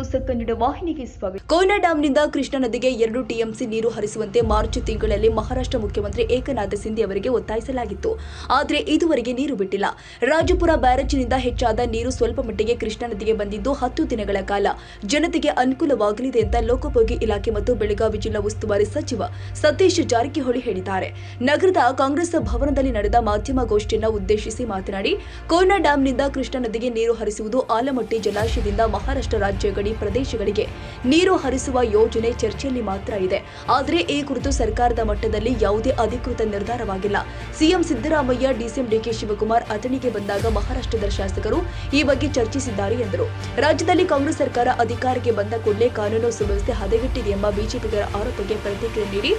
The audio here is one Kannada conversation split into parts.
ನ್ಯೂಸ್ ಕನ್ನಡ ವಾಹಿನಿಗೆ ಸ್ವಾಗತ. ಕೋಯ್ನಾ ಡ್ಯಾಂನಿಂದ ಕೃಷ್ಣಾ ನದಿಗೆ ಎರಡು ಟಿಎಂಸಿ ನೀರು ಹರಿಸುವಂತೆ ಮಾರ್ಚ್ ತಿಂಗಳಲ್ಲಿ ಮಹಾರಾಷ್ಟ್ರ ಮುಖ್ಯಮಂತ್ರಿ ಏಕನಾಥ ಸಿಂಧೆ ಅವರಿಗೆ ಒತ್ತಾಯಿಸಲಾಗಿತ್ತು. ಆದರೆ ಇದುವರೆಗೆ ನೀರು ಬಿಟ್ಟಿಲ್ಲ. ರಾಜಪುರ ಬ್ಯಾರೇಜಿನಿಂದ ಹೆಚ್ಚಾದ ನೀರು ಸ್ವಲ್ಪ ಮಟ್ಟಿಗೆ ಕೃಷ್ಣಾ ನದಿಗೆ ಬಂದಿದ್ದು ಹತ್ತು ದಿನಗಳ ಕಾಲ. ಜನತೆಗೆ ಅನುಕೂಲವಾಗಲಿದೆ ಅಂತ ಲೋಕೋಪಯೋಗಿ ಇಲಾಖೆ ಮತ್ತು ಬೆಳಗಾವಿ ಜಿಲ್ಲಾ ಉಸ್ತುವಾರಿ ಸಚಿವ ಸತೀಶ್ ಜಾರಕಿಹೊಳಿ ಹೇಳಿದ್ದಾರೆ. ನಗರದ ಕಾಂಗ್ರೆಸ್ ಭವನದಲ್ಲಿ ನಡೆದ ಮಾಧ್ಯಮಗೋಷ್ಠಿಯನ್ನು ಉದ್ದೇಶಿಸಿ ಮಾತನಾಡಿ, ಕೋಯ್ನಾ ಡ್ಯಾಂನಿಂದ ಕೃಷ್ಣಾ ನದಿಗೆ ನೀರು ಹರಿಸುವುದು ಆಲಮಟ್ಟಿ ಜಲಾಶಯದಿಂದ ಮಹಾರಾಷ್ಟ್ರ ರಾಜ್ಯ ಗಡಿ ಪ್ರದೇಶಗಳಿಗೆ ನೀರು ಹರಿಸುವ ಯೋಜನೆ ಚರ್ಚೆಯಲ್ಲಿ ಮಾತ್ರ ಇದೆ. ಆದರೆ ಈ ಕುರಿತು ಸರ್ಕಾರದ ಮಟ್ಟದಲ್ಲಿ ಯಾವುದೇ ಅಧಿಕೃತ ನಿರ್ಧಾರವಾಗಿಲ್ಲ. CM Siddaramaiah, DCM DK Shivakumar ಅಥಣಿಗೆ ಬಂದಾಗ ಮಹಾರಾಷ್ಟ್ರದ ಶಾಸಕರು ಈ ಬಗ್ಗೆ ಚರ್ಚಿಸಿದ್ದಾರೆ ಎಂದರು. ರಾಜ್ಯದಲ್ಲಿ ಕಾಂಗ್ರೆಸ್ ಸರ್ಕಾರ ಅಧಿಕಾರಕ್ಕೆ ಬಂದ ಕೂಡಲೇ ಕಾನೂನು ಸುವ್ಯವಸ್ಥೆ ಹದಗೆಟ್ಟಿದೆ ಎಂಬ ಬಿಜೆಪಿಗರ ಆರೋಪಕ್ಕೆ ಪ್ರತಿಕ್ರಿಯೆ ನೀಡಿ,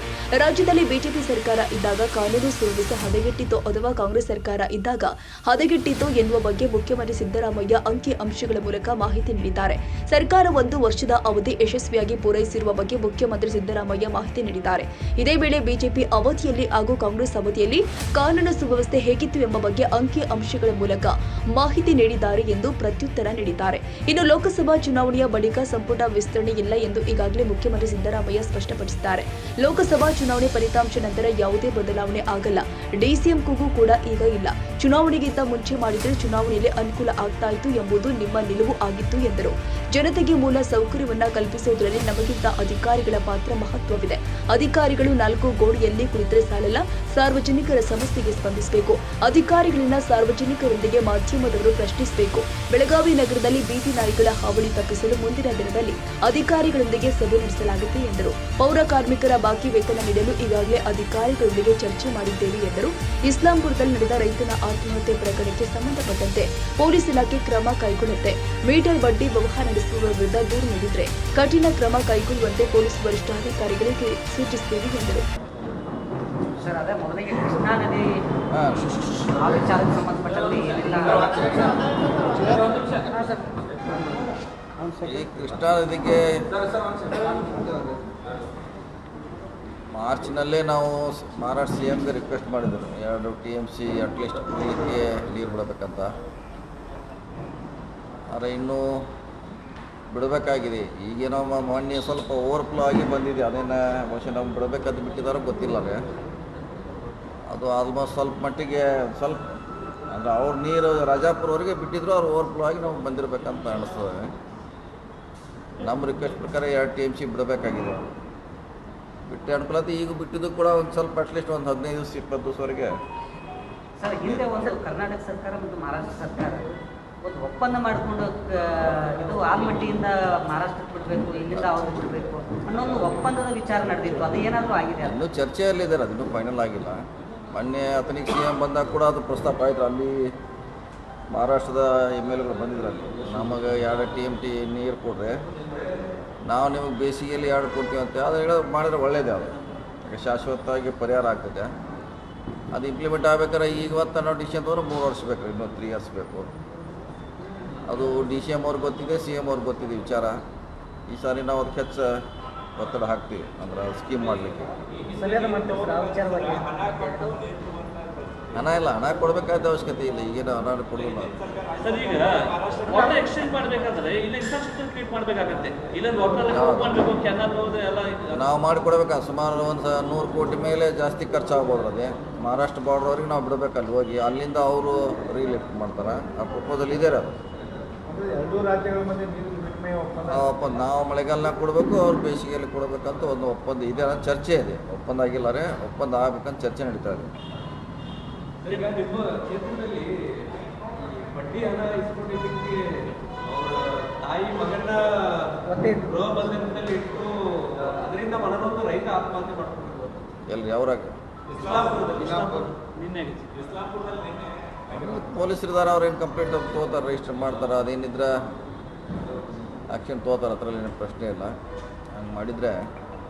ರಾಜ್ಯದಲ್ಲಿ ಬಿಜೆಪಿ ಸರ್ಕಾರ ಇದ್ದಾಗ ಕಾನೂನು ಸುವ್ಯವಸ್ಥೆ ಹದಗೆಟ್ಟಿತ್ತು ಅಥವಾ ಕಾಂಗ್ರೆಸ್ ಸರ್ಕಾರ ಇದ್ದಾಗ ಹದಗೆಟ್ಟಿತ್ತು ಎನ್ನುವ ಬಗ್ಗೆ ಮುಖ್ಯಮಂತ್ರಿ ಸಿದ್ದರಾಮಯ್ಯ ಅಂಕಿ ಅಂಶಗಳ ಮೂಲಕ ಮಾಹಿತಿ ನೀಡಿದ್ದಾರೆ. ಸರ್ಕಾರ ಒಂದು ವರ್ಷದ ಅವಧಿ ಯಶಸ್ವಿಯಾಗಿ ಪೂರೈಸಿರುವ ಬಗ್ಗೆ ಮುಖ್ಯಮಂತ್ರಿ ಸಿದ್ದರಾಮಯ್ಯ ಮಾಹಿತಿ ನೀಡಿದ್ದಾರೆ. ಇದೇ ವೇಳೆ ಬಿಜೆಪಿ ಅವಧಿಯಲ್ಲಿ ಹಾಗೂ ಕಾಂಗ್ರೆಸ್ ಅವಧಿಯಲ್ಲಿ ಕಾನೂನು ಸುವ್ಯವಸ್ಥೆ ಹೇಗಿತ್ತು ಎಂಬ ಬಗ್ಗೆ ಅಂಕಿ ಅಂಶಗಳ ಮೂಲಕ ಮಾಹಿತಿ ನೀಡಿದ್ದಾರೆ ಎಂದು ಪ್ರತ್ಯುತ್ತರ ನೀಡಿದ್ದಾರೆ. ಇನ್ನು ಲೋಕಸಭಾ ಚುನಾವಣೆಯ ಬಳಿಕ ಸಂಪುಟ ವಿಸ್ತರಣೆ ಇಲ್ಲ ಎಂದು ಈಗಾಗಲೇ ಮುಖ್ಯಮಂತ್ರಿ ಸಿದ್ದರಾಮಯ್ಯ ಸ್ಪಷ್ಟಪಡಿಸಿದ್ದಾರೆ. ಲೋಕಸಭಾ ಚುನಾವಣೆ ಫಲಿತಾಂಶ ನಂತರ ಯಾವುದೇ ಬದಲಾವಣೆ ಆಗಲ್ಲ. ಡಿಸಿಎಂ ಕೂಗು ಕೂಡ ಈಗ ಇಲ್ಲ. ಚುನಾವಣೆಗಿಂತ ಮುಂಚೆ ಮಾಡಿದರೆ ಚುನಾವಣೆಯಲ್ಲಿ ಅನುಕೂಲ ಆಗ್ತಾ ಇತ್ತು ಎಂಬುದು ನಿಮ್ಮ ನಿಲುವು ಆಗಿತ್ತು ಎಂದರು. ಜನತೆಗೆ ಮೂಲ ಸೌಕರ್ಯವನ್ನ ಕಲ್ಪಿಸುವುದರಲ್ಲಿ ನಮಗಿಂತ ಅಧಿಕಾರಿಗಳ ಪಾತ್ರ ಮಹತ್ವವಿದೆ. ಅಧಿಕಾರಿಗಳು ನಾಲ್ಕು ಗೋಡೆಯಲ್ಲಿ ಕುಳಿತರೆ ಸಾಲಲ್ಲ, ಸಾರ್ವಜನಿಕರ ಸಮಸ್ಯೆಗೆ ಸ್ಪಂದಿಸಬೇಕು. ಅಧಿಕಾರಿಗಳನ್ನ ಸಾರ್ವಜನಿಕರೊಂದಿಗೆ ಮಾಧ್ಯಮದವರು ಪ್ರಶ್ನಿಸಬೇಕು. ಬೆಳಗಾವಿ ನಗರದಲ್ಲಿ ಬೀದಿ ನಾಯಿಗಳ ಹಾವಳಿ ತಪ್ಪಿಸಲು ಮುಂದಿನ ದಿನದಲ್ಲಿ ಅಧಿಕಾರಿಗಳೊಂದಿಗೆ ಸಭೆ ನಡೆಸಲಾಗುತ್ತೆ ಎಂದರು. ಪೌರ ಕಾರ್ಮಿಕರ ಬಾಕಿ ವೇತನ ನೀಡಲು ಈಗಾಗಲೇ ಅಧಿಕಾರಿಗಳೊಂದಿಗೆ ಚರ್ಚೆ ಮಾಡಿದ್ದೇವೆ ಎಂದರು. ಇಸ್ಲಾಂಪುರದಲ್ಲಿ ನಡೆದ ರೈತನ ಆತ್ಮಹತ್ಯೆ ಪ್ರಕರಣಕ್ಕೆ ಸಂಬಂಧಪಟ್ಟಂತೆ ಪೊಲೀಸ್ ಇಲಾಖೆ ಕ್ರಮ ಕೈಗೊಳ್ಳುತ್ತೆ. ಮೀಟರ್ ಬಡ್ಡಿ ವ್ಯವಹಾರ ನಡೆಸುವವರ ವಿರುದ್ಧ ದೂರು ನೀಡಿದ್ರೆ ಕಠಿಣ ಕ್ರಮ ಕೈಗೊಳ್ಳುವಂತೆ ಪೊಲೀಸ್ ವರಿಷ್ಠಾಧಿಕಾರಿಗಳಿಗೆ ಸೂಚಿಸುತ್ತೇವೆ ಎಂದರು. ಸರ್ ಅದೇ ಮೊದಲಿಗೆ ಕೃಷ್ಣಾ ನದಿ ಹಾಂ ಆ ವಿಚಾರಕ್ಕೆ ಸಂಬಂಧಪಟ್ಟಂತೆ ಏನೆಲ್ಲ? ಈ ಕೃಷ್ಣಾ ನದಿಗೆ ಮಾರ್ಚ್ನಲ್ಲೇ ನಾವು ಮಹಾರಾಷ್ಟ್ರ ಸಿ ಎಮ್ಗೆ ರಿಕ್ವೆಸ್ಟ್ ಮಾಡಿದ್ರು. ಎರಡು ಟಿ ಎಂ ಸಿ ಅಟ್ಲೀಸ್ಟ್ ಕುಡಿಲಿಕ್ಕೆ ನೀರು ಬಿಡಬೇಕಂತ. ಆದರೆ ಇನ್ನೂ ಬಿಡಬೇಕಾಗಿದೆ. ಈಗೇನೋ ಮೊನ್ನೆ ಸ್ವಲ್ಪ ಓವರ್ಫ್ಲೋ ಆಗಿ ಬಂದಿದೆ. ಅದೇನು ಬಹುಶಃ ನಾವು ಬಿಡಬೇಕಂತ ಬಿಟ್ಟಿದ್ದಾರೋ ಗೊತ್ತಿಲ್ಲ ಅದು. ಆಲ್ಮೋಸ್ಟ್ ಸ್ವಲ್ಪ ಮಟ್ಟಿಗೆ ಸ್ವಲ್ಪ, ಅಂದರೆ ಅವ್ರ ನೀರು ರಾಜಾಪುರವರೆಗೆ ಬಿಟ್ಟಿದ್ರು, ಅವ್ರು ಓವರ್ಫ್ಲೋ ಆಗಿ ನಾವು ಬಂದಿರಬೇಕಂತ ಅನಿಸ್ತದೆ. ನಮ್ಮ ರಿಕ್ವೆಸ್ಟ್ ಪ್ರಕಾರ ಎರಡು ಟಿ ಎಂ ಸಿ ಬಿಡಬೇಕಾಗಿದೆ. ಬಿಟ್ಟು ಅನುಕೂಲತೆ. ಈಗ ಬಿಟ್ಟಿದ್ದು ಕೂಡ ಒಂದು ಸ್ವಲ್ಪ ಅಟ್ಲೀಸ್ಟ್ ಒಂದು ಹದಿನೈದು ದಿವಸ ಇಪ್ಪತ್ತು ದಿವಸವರೆಗೆ ಸರ್ ಹಿಂದೆ ಒಂದು ಕರ್ನಾಟಕ ಸರ್ಕಾರ ಮತ್ತು ಮಹಾರಾಷ್ಟ್ರ ಸರ್ಕಾರ ಒಂದು ಒಪ್ಪಂದ ಮಾಡಿಕೊಂಡು ಇದು ಆಲ್ಮಟ್ಟಿಯಿಂದ ಮಹಾರಾಷ್ಟ್ರಕ್ಕೆ ಬಿಡಬೇಕು ಇಲ್ಲಿಂದ ಅವ್ರಿಗೆ ಬಿಡಬೇಕು ಅನ್ನೋ ಒಂದು ಒಪ್ಪಂದದ ವಿಚಾರ ನಡೆದಿತ್ತು. ಅದು ಏನಾದರೂ ಆಗಿದೆ? ಅದು ಚರ್ಚೆಯಲ್ಲಿದೆ ಚರ್ಚೆಯಲ್ಲಿದ್ದಾರೆ ಅದು ಫೈನಲ್ ಆಗಿಲ್ಲ. ಮೊನ್ನೆ ಆತನಿಗೆ ಸಿ ಎಂ ಬಂದಾಗ ಕೂಡ ಅದು ಪ್ರಸ್ತಾಪ ಆಯಿತು. ಅಲ್ಲಿ ಮಹಾರಾಷ್ಟ್ರದ ಎಂ ಎಲ್ ಎಗಳು ಬಂದಿದ್ರು ಅಲ್ಲಿ. ನಮಗೆ ಎರಡು ಟಿ ಎಂ ಟಿ ನೀರು ಕೊಡ್ರೆ ನಾವು ನಿಮಗೆ ಬೇಸಿಗೆಯಲ್ಲಿ ಎರಡು ಕೊಡ್ತೀವಿ ಅಂತ ಅದು ಹೇಳೋದು ಮಾಡಿದ್ರೆ ಒಳ್ಳೇದೇ ಅದು. ಶಾಶ್ವತವಾಗಿ ಪರಿಹಾರ ಆಗ್ತದೆ. ಅದು ಇಂಪ್ಲಿಮೆಂಟ್ ಆಗ್ಬೇಕಾದ್ರೆ ಈಗ ಇವತ್ತು ನಾವು ಡಿ ಸಿ ಎಂ ಮೂರು ವರ್ಷ ಬೇಕು, ಇನ್ನೂ ತ್ರೀ ಇಯರ್ಸ್ ಬೇಕು. ಅದು ಡಿ ಸಿ ಎಂ ಅವ್ರಿಗೆ ಗೊತ್ತಿದೆ ಸಿ ಎಂ ಅವ್ರಿಗೆ ಗೊತ್ತಿದೆ ವಿಚಾರ. ಈ ಸಾರಿ ನಾವು ಅದಕ್ಕೆ ಹೆಚ್ಚು ಒತ್ತಡ ಹಾಕ್ತೀವಿ, ಅಂದ್ರೆ ಸ್ಕೀಮ್ ಮಾಡಲಿಕ್ಕೆ ಸರಿಯಾದ ಮಾಡ್ತೀವಿ ಆ ವಿಚಾರವಾಗಿ ಹಣ ಇಲ್ಲ ಹಣ ಕೊಡಬೇಕಾದ ಅವಶ್ಯಕತೆ ಇಲ್ಲ ಈಗೇನು ಹಣ ಕೊಡಲಿಲ್ಲ. ಸರ್ ಈಗ ವಾಟರ್ ಎಕ್ಸ್ಚೇಂಜ್ ಮಾಡ್ಬೇಕಂದ್ರೆ ಇಲ್ಲ ಇನ್ಫ್ರಾಸ್ಟ್ರಕ್ಚರ್ ಕ್ರಿಯೇಟ್ ಮಾಡ್ಬೇಕಾಗತ್ತೆ. ಇಲ್ಲ ವಾಟರ್ ಮಾಡಬೇಕು ಕೆನಲ್ ಎಲ್ಲ ಇದು- ನಾವು ಮಾಡಿಕೊಡ್ಬೇಕು? ಸುಮಾರು ಒಂದು ನೂರು ಕೋಟಿ ಮೇಲೆ ಜಾಸ್ತಿ ಖರ್ಚಾಗ್ಬೋದು ಅದೇ. ಮಹಾರಾಷ್ಟ್ರ ಬಾರ್ಡ್ರವ್ರಿಗೆ ನಾವು ಬಿಡಬೇಕು ಅಲ್ಲಿ ಹೋಗಿ. ಅಲ್ಲಿಂದ ಅವರು ರೀಲಿಫ್ಟ್ ಮಾಡ್ತಾರೆ. ಆ ಪ್ರಪೋಸಲ್ ಇದೆ ಅದು. ಒಪ್ಪಂದ. ನಾವು ಮಳೆಗಾಲನಾಗ ಕೊಡಬೇಕು ಅವ್ರು ಬೇಸಿಗೆಯಲ್ಲಿ ಕೊಡಬೇಕಂತ ಒಂದು ಒಪ್ಪಂದ ಇದೆ. ಚರ್ಚೆ ಇದೆ. ಒಪ್ಪಂದ ಆಗಿಲ್ಲ ರೀ ಒಪ್ಪಂದ ಆಗ್ಬೇಕಂತ ಚರ್ಚೆ ನಡೀತಾ ಇದೆ. ಈಗ ನಿಮ್ಮ ಕ್ಷೇತ್ರದಲ್ಲಿ ಬಡ್ಡಿ ಹಣ ಇಸ್ಕೊಂಡಿದ್ದಕ್ಕೆ ಅವರ ತಾಯಿ ಮಗನ ಗೃಹ ಬಂಧನದಲ್ಲಿ ಇಟ್ಟು ಅದರಿಂದ ಮನನೊಂದು ರೈತ ಆತ್ಮಹತ್ಯೆ ಮಾಡ್ಕೊಂಡಿರ್ಬೋದು. ಎಲ್ಲಿ ಯಾವ್ರಾಗ ಇಸ್ಲಾಂಪುರದಲ್ಲಿ. ಇಸ್ಲಾಂಪುರ. ನಿನ್ನೆ ಇಸ್ಲಾಂಪುರದಲ್ಲಿ ನಿನ್ನೆ ಪೊಲೀಸರು ಇದಾರೆ ಅವ್ರು ಏನು ಕಂಪ್ಲೇಂಟ್ ತೊಗೋತಾರೆ ರಿಜಿಸ್ಟರ್ ಮಾಡ್ತಾರೆ ಅದೇನಿದ್ರೆ? ಆಕ್ಷನ್ ತೊಗೋತಾರೆ ಅದರಲ್ಲಿ ಏನು ಪ್ರಶ್ನೆ ಇಲ್ಲ. ಹಂಗೆ ಮಾಡಿದರೆ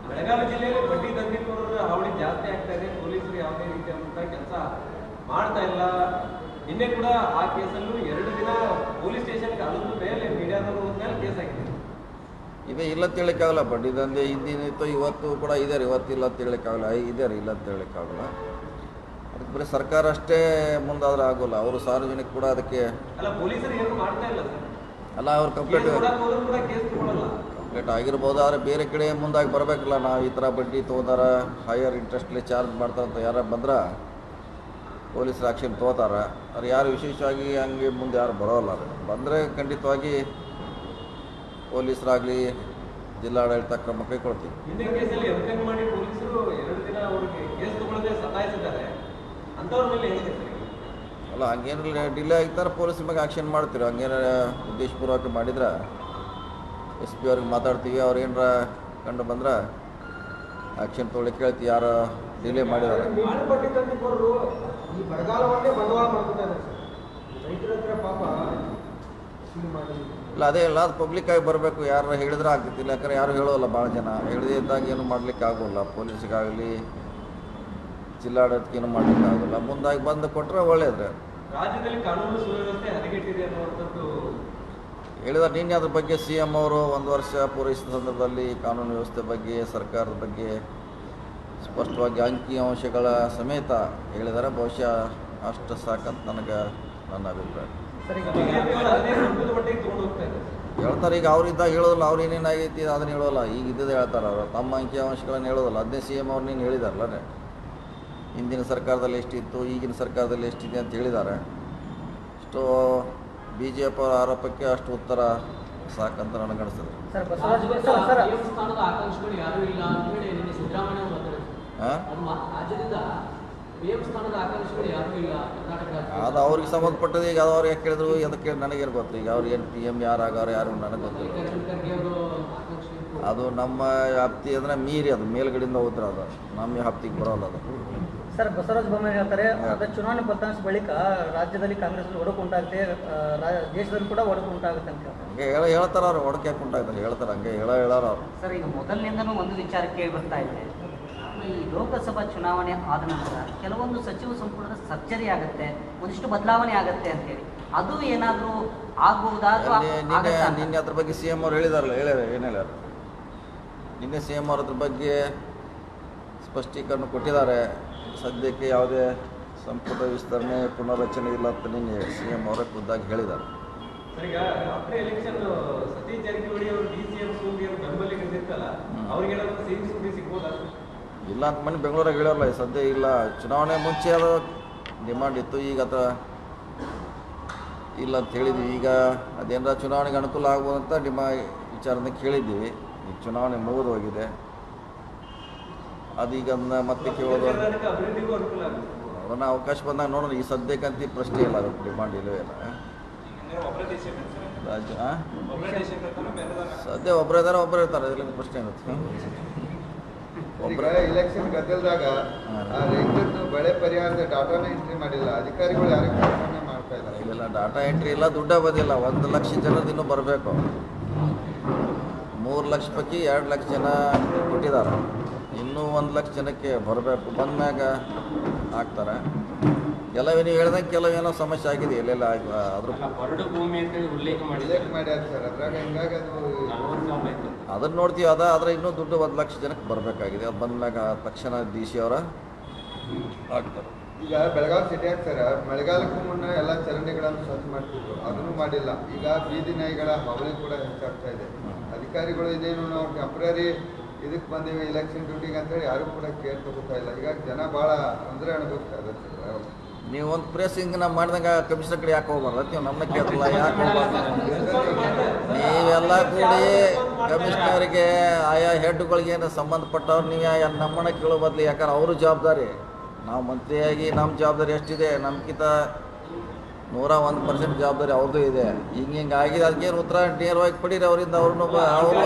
ಬೆಳಗಾವಿ ಜಿಲ್ಲೆಯಲ್ಲಿ ಬಡ್ಡಿ ದಂಧೆಕೋರರ ಹಾವಳಿ ಜಾಸ್ತಿ ಆಗ್ತಾ ಇದೆ. ಪೊಲೀಸರು ಯಾವುದೇ ರೀತಿಯಾದಂಥ ಕೆಲಸ ಮಾಡ್ತಾ ಇಲ್ಲ. ನಿನ್ನೆ ಕೂಡ ಆ ಕೇಸಲ್ಲೂ ಎರಡು ದಿನ ಪೊಲೀಸ್ ಸ್ಟೇಷನ್ಗೆ ಅದ್ರ ಮೇಲೆ ಮೀಡಿಯಾದವರು ಮೇಲೆ ಕೇಸ್ ಆಗಿದೆ. ಇದೆ ಇಲ್ಲ ಅಂತ ಹೇಳೋಕ್ಕಾಗಲ್ಲ ಬಡ್ಡಿ ದಂಧೆ ಹಿಂದಿನಿತ್ತು ಇವತ್ತು ಕೂಡ ಇದೆ ಇವತ್ತಿಲ್ಲ ಇವತ್ತು ಇಲ್ಲ ಅಂತ ಹೇಳೋಕ್ಕಾಗಲ್ಲ ಇಲ್ಲ ಅಂತ ಹೇಳೋಕ್ಕಾಗಲ್ಲ. ಅದಕ್ಕೆ ಬರೀ ಸರ್ಕಾರ ಅಷ್ಟೇ ಮುಂದಾದ್ರೆ ಆಗೋಲ್ಲ ಅವರು ಸಾರ್ವಜನಿಕ ಕೂಡ ಅದಕ್ಕೆ ಅಲ್ಲ ಅವ್ರು ಕಂಪ್ಲೀಟ್ ಕಂಪ್ಲೇಂಟ್ ಆಗಿರ್ಬೋದು ಆದರೆ ಬೇರೆ ಕಡೆ ಮುಂದಾಗಿ ಬರಬೇಕಲ್ಲ ನಾವು ಈ ಥರ ಬಡ್ಡಿ ತೊಗೊಂಡಾರ ಹೈಯರ್ ಇಂಟ್ರೆಸ್ಟ್ಲಿ ಚಾರ್ಜ್ ಮಾಡ್ತಾರಂತ ಯಾರ ಬಂದ್ರೆ ಪೊಲೀಸರು ಆಕ್ಷನ್ ತೋತಾರೆ ಅವ್ರು ಯಾರು ವಿಶೇಷವಾಗಿ ಹಂಗೆ ಮುಂದೆ ಯಾರು ಬರೋಲ್ಲ ಬಂದರೆ ಖಂಡಿತವಾಗಿ ಪೊಲೀಸರಾಗಲಿ ಜಿಲ್ಲಾಡಳಿತ ಕ್ರಮ ಕೈಗೊಳ್ತೀವಿ ಸರ್ ಅಲ್ಲ ಹಂಗೇನು ಡಿಲೇ ಆಗ್ತಾರೆ ಪೊಲೀಸ್ ಮೇಲೆ ಆಕ್ಷನ್ ಮಾಡ್ತೀವಿ ಹಂಗೇನಾರ ಉದ್ದೇಶಪೂರ್ವಕ ಮಾಡಿದ್ರೆ? ಎಸ್ ಪಿ ಅವ್ರಿಗೆ ಮಾತಾಡ್ತೀವಿ. ಅವ್ರು ಏನಾರ ಕಂಡು ಬಂದ್ರೆ ಆ್ಯಕ್ಷನ್ ತೊಗೊಳ್ಳಿ ಕೇಳ್ತೀವಿ. ಯಾರು ಡಿಲೇ ಮಾಡಿದ್ದಾರೆ ಈ ಬರಗಾಲವನ್ನೇ ಬಂಡವಾಳ ಮಾಡ್ಕೊತಾ ಇದ್ದಾರೆ ರೈತರ ಹತ್ರ ಪಾಪ ಇಲ್ಲ ಅದೇ ಇಲ್ಲ ಅದು ಪಬ್ಲಿಕ್ಕಾಗಿ ಬರಬೇಕು. ಯಾರು ಹೇಳಿದ್ರೆ ಆಗ್ತಿತ್ತು. ಇಲ್ಲ ಯಾಕಂದ್ರೆ ಯಾರು ಹೇಳೋಲ್ಲ ಭಾಳ ಜನ. ಹೇಳದೇ ಇದ್ದಾಗ ಏನು ಮಾಡ್ಲಿಕ್ಕೆ ಆಗೋಲ್ಲ. ಪೊಲೀಸ್ಗಾಗಲಿ ಜಿಲ್ಲಾಡಳಿತಕ್ಕೆ ಏನು ಮಾಡ್ಲಿಕ್ಕೆ ಆಗೋಲ್ಲ. ಮುಂದಾಗಿ ಬಂದು ಕೊಟ್ಟರೆ ಒಳ್ಳೇದು ರಾಜ್ಯದಲ್ಲಿ ಕಾನೂನು ಸುವ್ಯವಸ್ಥೆ ಹದಗೆಟ್ಟಿದೆ ಅನ್ನುವಂಥದ್ದು ಹೇಳಿದಾರೆ ನಿನ್ನೆ ಅದ್ರ ಬಗ್ಗೆ ಸಿ ಎಂ ಅವರು ಒಂದು ವರ್ಷ ಪೂರೈಸಿದ ಸಂದರ್ಭದಲ್ಲಿ ಕಾನೂನು ವ್ಯವಸ್ಥೆ ಬಗ್ಗೆ ಸರ್ಕಾರದ ಬಗ್ಗೆ ಸ್ಪಷ್ಟವಾಗಿ ಅಂಕಿ ಅಂಶಗಳ ಸಮೇತ ಹೇಳಿದರೆ ಬಹುಶಃ ಅಷ್ಟು ಸಾಕಂತ ನನಗೆ ನನ್ನ ಅಭಿಪ್ರಾಯ. ಹೇಳ್ತಾರೆ, ಈಗ ಅವ್ರಿದ್ದಾಗ ಹೇಳೋದಿಲ್ಲ, ಅವ್ರು ಏನೇನಾಗೈತಿ ಅದನ್ನ ಹೇಳೋಲ್ಲ. ಈಗ ಇದ್ದದ್ದು ಹೇಳ್ತಾರೆ ಅವರು. ತಮ್ಮ ಅಂಕಿ ಅಂಶಗಳನ್ನು ಹೇಳೋದಿಲ್ಲ. ಅದನ್ನೇ ಸಿ ಎಂ ಅವ್ರು ನೀನು ಹೇಳಿದಾರಲ್ಲ ಹಿಂದಿನ ಸರ್ಕಾರದಲ್ಲಿ ಎಷ್ಟಿತ್ತು, ಈಗಿನ ಸರ್ಕಾರದಲ್ಲಿ ಎಷ್ಟಿದೆ ಅಂತ ಹೇಳಿದ್ದಾರೆ ಇಷ್ಟು ಬಿ ಜೆ ಪಿ ಅವರ ಆರೋಪಕ್ಕೆ ಅಷ್ಟು ಉತ್ತರ ಸಾಕಂತ ನನಗನ್ನಿಸ್ತದೆ ಸರ್ ಬಸವರಾಜ ಸರ್ ಸರ್. ಸ್ಥಾನದ ಆಕಾಂಕ್ಷಿಗಳು ಯಾರೂ ಇಲ್ಲ ಅಂತ ಹೇಳಿ ನಿನ್ನೆ ಸಿದ್ದರಾಮಯ್ಯ ಅವರು ಮಾತಾಡಿದ್ರು. ಹಾಂ ಅದು ಅವ್ರಿಗೆ ಸಂಬಂಧಪಟ್ಟದ್ದು ಈಗ ಅದು ಅವ್ರು ಯಾಕೆ ಕೇಳಿದ್ರು? ಅದಕ್ಕೆ ನನಗೇನು ಗೊತ್ತು? ಈಗ ಅವ್ರು ಏನು ಪಿ ಎಂ ಯಾರು ಆಗೋರು ಯಾರು ನನಗೆ ಗೊತ್ತಿಲ್ಲ. ಅದು ನಮ್ಮ ವ್ಯಾಪ್ತಿ ಅಂದರೆ ಮೀರಿ ಅದು ಮೇಲ್ಗಡೆಯಿಂದ ಹೋದ್ರೆ ಅದು. ನಮ್ಮ ವ್ಯಾಪ್ತಿಗೆ ಬರೋಲ್ಲ ಅದು. ಸರ್ ಬಸವರಾಜ ಬೊಮ್ಮಾಯಿ ಹೇಳ್ತಾರೆ ಅದ ಚುನಾವಣೆ ಫಲಿತಾಂಶ ಬಳಿಕ ರಾಜ್ಯದಲ್ಲಿ ಕಾಂಗ್ರೆಸ್ ಒಡಕು ಉಂಟಾಗುತ್ತೆ ರಾ- ದೇಶದಲ್ಲಿ ಕೂಡ ಒಡಕು ಉಂಟಾಗುತ್ತೆ ಅಂತ ಹೇಳ್ತಾರೆ. ಹಂಗೆ ಹೇಳ ಹೇಳ್ತಾರೆ ಅವ್ರು ಒಡಕೆ ಉಂಟಾಗ್ತಾರೆ ಹೇಳ್ತಾರೆ ಹಂಗೆ ಹೇಳ ಹೇಳಾರ ಅವ್ರು. ಸರ್ ಈಗ ಮೊದಲಿನಿಂದನೂ ಒಂದು ವಿಚಾರ ಕೇಳಿ ಬರ್ತಾ ಇದೆ. ಈ ಲೋಕಸಭಾ ಚುನಾವಣೆ ಆದ ನಂತರ ಕೆಲವೊಂದು ಸಚಿವ ಸಂಪುಟದ ಸರ್ಜರಿ ಆಗುತ್ತೆ ಒಂದಿಷ್ಟು ಬದಲಾವಣೆ ಆಗುತ್ತೆ ಅಂತೇಳಿ ಅದು ಏನಾದರೂ ಆಗಬಹುದಾ? ನಿನ್ನೆ ಅದ್ರ ಬಗ್ಗೆ ಸಿ ಎಂ ಅವ್ರು ಹೇಳಿದಾರಲ್ಲ ಹೇಳ್ಯಾರ ಏನು ಹೇಳ್ಯಾರ? ನಿನ್ನೆ ಸಿ ಎಂ ಅವ್ರ ಅದ್ರ ಬಗ್ಗೆ ಸ್ಪಷ್ಟೀಕರಣ ಕೊಟ್ಟಿದ್ದಾರೆ. ಸದ್ಯಕ್ಕೆ ಯಾವುದೇ ಸಂಪುಟ ವಿಸ್ತರಣೆ ಪುನರ್ರಚನೆ ಇಲ್ಲ ಅಂತ ನಿನ್ನೆ ಸಿ ಎಂ ಅವರೇ ಖುದ್ದಾಗಿ ಹೇಳಿದ್ದಾರೆ. ಇಲ್ಲ ಅಂತ ಮನೆ ಬೆಂಗಳೂರಾಗ ಹೇಳ್ಯಾರಲ್ಲ ಈ ಸದ್ಯ ಇಲ್ಲ. ಚುನಾವಣೆ ಮುಂಚೆ ಅದು ಡಿಮಾಂಡ್ ಇತ್ತು ಈಗ ಅದ ಇಲ್ಲ ಅಂತ ಹೇಳಿದ್ವಿ. ಈಗ ಅದೇನಾರ ಚುನಾವಣೆಗೆ ಅನುಕೂಲ ಆಗ್ಬೋದು ಅಂತ ಡಿಮಾ ವಿಚಾರನ ಕೇಳಿದ್ದೀವಿ ಈಗ ಚುನಾವಣೆ ಮುಗಿದು ಹೋಗಿದೆ. ಅದೀಗ ಅದನ್ನ ಮತ್ತೆ ಕೇಳೋದು. ಅದನ್ನು ಅವಕಾಶ ಬಂದಾಗ ನೋಡೋಣ ಈ ಸದ್ಯಕ್ಕಂತ ಪ್ರಶ್ನೆ ಇಲ್ಲ ಅದಕ್ಕೆ ಡಿಮಾಂಡ್ ಇಲ್ಲವೇ ಇಲ್ಲ? ಸದ್ಯ ಒಬ್ಬರು ಇದ್ದಾರೆ ಒಬ್ಬರು ಇರ್ತಾರೆ ಅದರಲ್ಲಿ ಪ್ರಶ್ನೆ ಇರುತ್ತೆ. ಈಗ ಒಬ್ಬರು ಇಲೆಕ್ಷನ್ ಗದ್ದಲದಾಗ ಆ ರೈತರದ್ದು ಬೆಳೆ ಪರಿಹಾರದ ಡಾಟಾನ ಎಂಟ್ರಿ ಮಾಡಿಲ್ಲ. ಅಧಿಕಾರಿಗಳು ಮಾಡ್ತಾ ಇದ್ದಾರೆ? ಇಲ್ಲ ಡಾಟಾ ಎಂಟ್ರಿ ಇಲ್ಲ ದುಡ್ಡ ಬಂದಿಲ್ಲ. ಒಂದು ಲಕ್ಷ ಜನ ಇನ್ನೂ ಬರಬೇಕು. ಮೂರು ಲಕ್ಷ ಪೈಕಿ ಎರಡು ಲಕ್ಷ ಜನ ಕೊಟ್ಟಿದ್ದಾರೆ. ಇನ್ನೂ ಒಂದು ಲಕ್ಷ ಜನಕ್ಕೆ ಬರಬೇಕು. ಬಂದ್ಮ್ಯಾಗ ಹಾಕ್ತಾರೆ ಕೆಲವೇ ನೀವು ಹೇಳ್ದಂಗೆ ಕೆಲವೇನೋ ಸಮಸ್ಯೆ ಆಗಿದೆ ಎಲ್ಲೆಲ್ಲ ಆಗ- ಅದ್ರ ಭೂಮಿ ಅಂತ ಉಲ್ಲೇಖ ಅದನ್ನ ನೋಡ್ತೀವಿ ಅದ ಆದರೆ ಇನ್ನೂ ದುಡ್ಡು ಒಂದು ಲಕ್ಷ ಜನಕ್ಕೆ ಬರಬೇಕಾಗಿದೆ. ಅದು ಬಂದ್ಮ್ಯಾಗ ತಕ್ಷಣ ಡಿ ಸಿ ಅವರ ಹಾಕ್ತಾರೆ ಈಗ ಬೆಳಗಾವಿ ಸಿಟಿ ಸರ್ ಮಳೆಗಾಲಕ್ಕೂ ಮುನ್ನ ಎಲ್ಲ ಚರಂಡಿಗಳನ್ನು ಸ್ವಚ್ಛ ಮಾಡ್ತಿದ್ರು. ಅದನ್ನು ಮಾಡಿಲ್ಲ. ಈಗ ಬೀದಿ ನಾಯಿಗಳ ಹಾವಳಿ ಕೂಡ ಹೆಚ್ಚಾಗ್ತಾ ಇದೆ. ಅಧಿಕಾರಿಗಳು ಇದೇನು ನಾವು ಟೆಂಪ್ರರಿ ಇದಕ್ಕೆ ಬಂದೀವಿ ಇಲೆಕ್ಷನ್ ಡ್ಯೂಟಿಗೆ ಅಂತೇಳಿ ಯಾರು ಕೂಡ ಕೇರ್ ತಗೋತಾ ಇಲ್ಲ. ಈಗ ಜನ ಭಾಳ ತೊಂದರೆ ಅನುಭವಿಸ್ತಾ ಸರ್. ನೀವು ಒಂದು ಪ್ರೆಸ್ ಹಿಂಗೆ ನಾವು ಮಾಡ್ದಂಗೆ ಕಮಿಷನರ್ ಕಡೆ ಯಾಕೆ ಹೋಗ್ಬಾರ್ದು? ನೀವು ನಮ್ಮನ್ನ ಕೇಳಲ್ಲ ಯಾಕೆ ಹೋಗ್ಬಾರ್ದು? ನೀವೆಲ್ಲ ಕೂಡಿ ಕಮಿಷನರ್ಗೆ ಆಯಾ ಹೆಡ್ಗಳಿಗೆ ಸಂಬಂಧಪಟ್ಟವ್ರು, ನೀವು ಯಾ ನಮ್ಮನ್ನ ಕೇಳೋ ಬದಲು ಯಾಕಂದ್ರೆ ಅವರು ಜವಾಬ್ದಾರಿ. ನಾವು ಮಂತ್ರಿಯಾಗಿ ನಮ್ಮ ಜವಾಬ್ದಾರಿ ಎಷ್ಟಿದೆ? ನಮ್ಗಿಂತ ನೂರ ಒಂದು ಪರ್ಸೆಂಟ್ ಜವಾಬ್ದಾರಿ ಅವ್ರದ್ದು ಇದೆ. ಹಿಂಗೆ ಹಿಂಗೆ ಆಗಿದೆ ಅದಕ್ಕೇನು ಉತ್ತರ ನೇರವಾಗಿ ಪಡೀರಿ ಅವರಿಂದ ಅವ್ರನ್ನು ಅವರು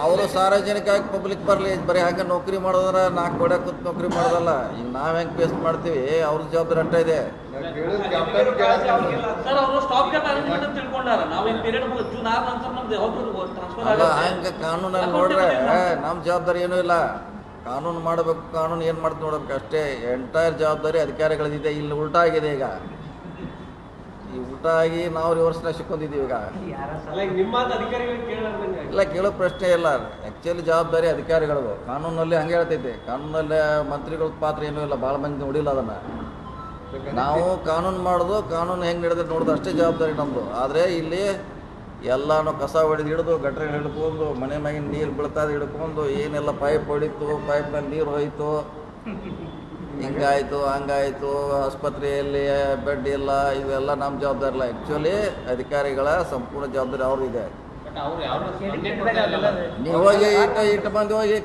ಅವರು ಸಾರ್ವಜನಿಕವಾಗಿ ಪಬ್ಲಿಕ್ ಬರಲಿ ಬರೀ ಹಾಗೆ ನೌಕರಿ ಮಾಡೋದ್ರ ನಾಲ್ಕು ಕೊಡೆ ಕೂತ್ ನೌಕರಿ ಮಾಡೋದಲ್ಲ ಈಗ ನಾವು ಹೆಂಗೆ ಫೇಸ್ ಮಾಡ್ತೀವಿ? ಅವ್ರ ಜವಾಬ್ದಾರಿ ಅಷ್ಟೇ ಇದೆ. ಹಂಗೆ ಕಾನೂನಲ್ಲಿ ನೋಡ್ರೆ ನಮ್ಮ ಜವಾಬ್ದಾರಿ ಏನೂ ಇಲ್ಲ. ಕಾನೂನು ಮಾಡಬೇಕು ಕಾನೂನು ಏನು ಮಾಡ್ತು ನೋಡಬೇಕು ಅಷ್ಟೇ. ಎಂಟೈರ್ ಜವಾಬ್ದಾರಿ ಅಧಿಕಾರಿಗಳದಿದೆ ಇಲ್ಲಿ ಉಲ್ಟಾ ಆಗಿದೆ ಈಗ. ಈ ಉಲ್ಟಾ ಆಗಿ ನಾವು ರಿವರ್ಸ್ನ ಸಿಕ್ಕೊಂಡಿದ್ದೀವಿ ಈಗ. ಇಲ್ಲ ಕೇಳೋ ಪ್ರಶ್ನೆ ಇಲ್ಲ. ಆ್ಯಕ್ಚುಲಿ ಜವಾಬ್ದಾರಿ ಅಧಿಕಾರಿಗಳದು. ಕಾನೂನಲ್ಲಿ ಹಂಗೆ ಹೇಳ್ತೈತೆ ಕಾನೂನಲ್ಲಿ ಮಂತ್ರಿಗಳ ಪಾತ್ರ ಏನೂ ಇಲ್ಲ. ಭಾಳ ಮಂದಿ ನೋಡಿಲ್ಲ ಅದನ್ನು. ನಾವು ಕಾನೂನು ಮಾಡೋದು ಕಾನೂನು ಹೆಂಗೆ ನಡೆದ್ರೆ ನೋಡೋದು ಅಷ್ಟೇ ಜವಾಬ್ದಾರಿ ನಮ್ಮದು ಆದರೆ ಇಲ್ಲಿ ಎಲ್ಲಾನು ಕಸ ಹೊಡೆದು ಹಿಡಿದು ಗಟ್ರೆ ಹಿಡ್ಕೊಂಡು ಮನೆ ಮ್ಯಾಗಿನ ನೀರು ಬೀಳ್ತಾ ಹಿಡ್ಕೊಂಡು ಏನೆಲ್ಲ ಪೈಪ್ ಹೊಡಿತು ಪೈಪ್ನಲ್ಲಿ ನೀರು ಹೋಯ್ತು. ಹಿಂಗಾಯ್ತು ಹಂಗಾಯಿತು ಆಸ್ಪತ್ರೆಯಲ್ಲಿ ಬೆಡ್ ಇಲ್ಲ ಇವೆಲ್ಲ ನಮ್ಮ ಜವಾಬ್ದಾರಿ ಇಲ್ಲ ಆ್ಯಕ್ಚುಲಿ ಅಧಿಕಾರಿಗಳ ಸಂಪೂರ್ಣ ಜವಾಬ್ದಾರಿ ಅಲ್ಲ. ನೀವು ಹೋಗಿ ಇಟ್ಟ ಇಟ್ಟು ಬಂದು ಹೋಗಿ